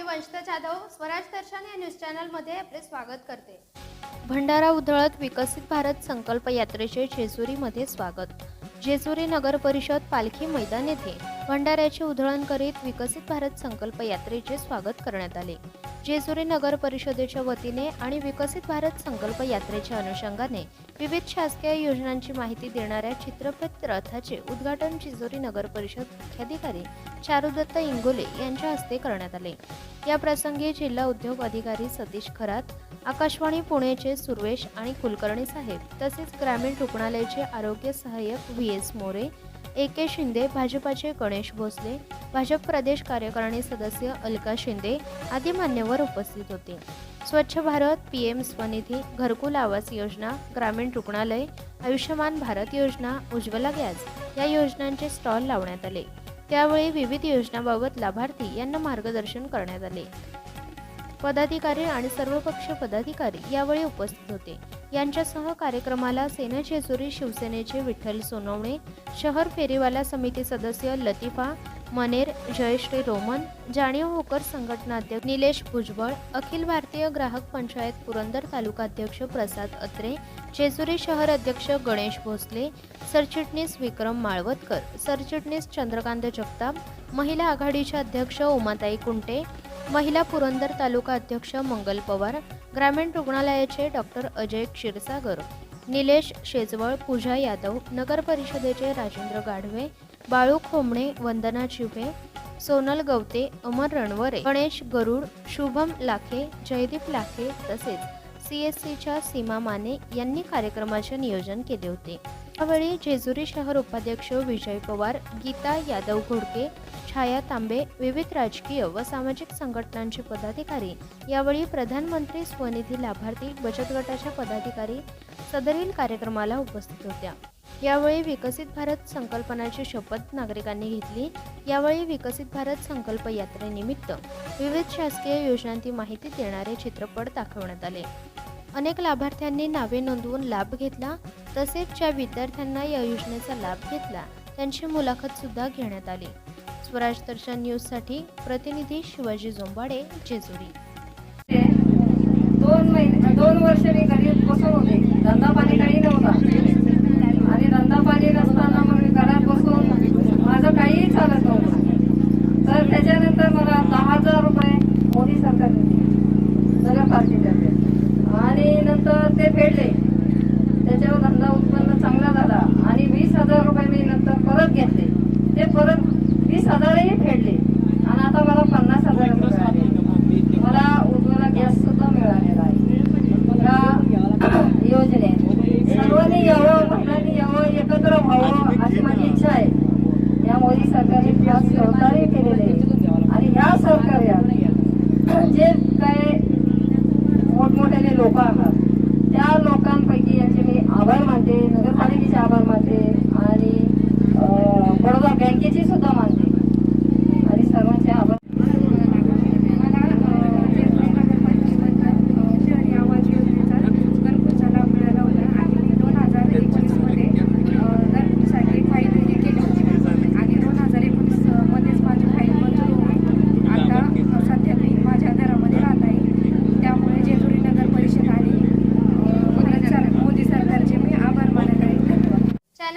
मी वंशिता जाधव स्वराज दर्शन या न्यूज चॅनलमध्ये आपले स्वागत करते. भंडारा उधळत विकसित भारत संकल्प यात्रेचे जेजुरीमध्ये स्वागत. जेजुरी नगर परिषद पालखी मैदान येथे भंडाऱ्याचे उधळण करीत विकसित भारत संकल्प यात्रेचे स्वागत करण्यात आले. जेजुरी नगर परिषदेच्या वतीने आणि विकसित भारत संकल्प यात्रेच्या अनुषंगाने विविध शासकीय योजनांची माहिती देणाऱ्या चित्रपट रथाचे उद्घाटन जेजुरी नगर परिषद मुख्याधिकारी चारुदत्त इंगोले यांच्या हस्ते करण्यात आले. या प्रसंगी जिल्हा उद्योग अधिकारी सतीश खरात आकाशवाणी पुणेचे सुर्वेश आणि कुलकर्णी साहेब तसेच ग्रामीण रुग्णालयाचे आरोग्य सहाय्यक V. S. More A. K. Shinde भाजपाचे गणेश भोसले भाजप प्रदेश कार्यकारिणी सदस्य अलका शिंदे आदी मान्यवर उपस्थित होते. स्वच्छ भारत पी एम स्वनिधी घरकुल आवास योजना ग्रामीण रुग्णालय आयुष्यमान भारत योजना उज्ज्वला गॅस या योजनांचे स्टॉल लावण्यात आले. त्यावेळी विविध योजनांबाबत लाभार्थी यांना मार्गदर्शन करण्यात आले. पदाधिकारी आणि सर्वपक्ष पदाधिकारी यावेळी उपस्थित होते. यांच्यासह कार्यक्रमाला सेना जेजुरी शिवसेनेचे विठ्ठल सोनवणे शहर फेरीवाला समिती सदस्य लतिफा मनेर जयश्री रोमन जाणीव होकर संघटनाध्यक्ष निलेश भुजबळ अखिल भारतीय ग्राहक पंचायत पुरंदर तालुकाध्यक्ष प्रसाद अत्रे जेजुरी शहर अध्यक्ष गणेश भोसले सरचिटणीस विक्रम माळवतकर सरचिटणीस चंद्रकांत जगताप महिला आघाडीच्या अध्यक्ष उमाताई कुंटे महिला पुरंदर तालुका अध्यक्ष मंगल पवार ग्रामीण रुग्णालयाचे डॉक्टर अजय क्षीरसागर निलेश शेजवळ पूजा यादव नगर परिषदेचे राजेंद्र गाढवे बाळू खोमणे वंदना चिभे सोनल गवते अमर रणवरे गणेश गरुड शुभम लाखे जयदीप लाखे तसेच सी एस सीच्या सीमा माने यांनी कार्यक्रमाचे नियोजन केले होते. यावेळी जेजुरी शहर उपाध्यक्ष विजय पवार गीता यादव घोडके छाया तांबे विविध राजकीय व सामाजिक संघटनांचे पदाधिकारी यावेळी प्रधानमंत्री स्वनिधी लाभार्थी बचत गटाच्या पदाधिकारी सदरील कार्यक्रमाला उपस्थित होत्या. यावेळी विकसित भारत संकल्पनाची शपथ नागरिकांनी घेतली. यावेळी विकसित भारत संकल्प यात्रेनिमित्त विविध शासकीय योजनांची माहिती देणारे चित्रपट दाखवण्यात आले. अनेक लाभार्थ्यांनी नावे नोंदवून लाभ घेतला. तसेच ज्या विद्यार्थ्यांना या योजनेचा लाभ घेतला त्यांची मुलाखत सुद्धा घेण्यात आली. स्वराज दर्शन न्यूजसाठी प्रतिनिधी शिवाजी जोंबाडे जेजुरी. दोन महिने दोन वर्ष मी घरी बसून होते. धंदा पाणी काही नव्हता आणि धंदा पाणी नसताना मग मी घरात बसून माझं काहीही चालत नव्हतं तर त्याच्यानंतर मला दहा हजार रुपये मोदी सरकारने दिले आणि नंतर ते फेडले. त्याच्यावर धंदा उत्पन्न चांगला झाला आणि वीस हजार रुपये मी नंतर परत घेतले. ते परत वीस हजारही फेडले. आणि आता मला पन्नास हजार म्हणजे जे काही मोठमोठ्याने लोक आहात. त्या लोकांपैकी यांचे मी आभार मानते नगरपालिकेचे आभार मानते आणि अं, बडोदा बँकेचे सुद्धा मानते आणि सर्वांचे आभार मला जेजुरी नगरपालिकेबद्दल शहरी आवाज योजनेचा घरकुलचा लाभ मिळाला होता आणि मी दोन हजार एकवीसमध्ये घरकुलसाठी फाईल हे केली होती आणि दोन हजार एकोणीसमध्येच माझी फाईल मंजूर होऊन आता सध्या मी माझ्या घरामध्ये राहत आहे त्यामुळे जेजुरी नगर परिषद आणि भारत सर मोदी सरकारचे मी आभार मानत आहे धन्यवाद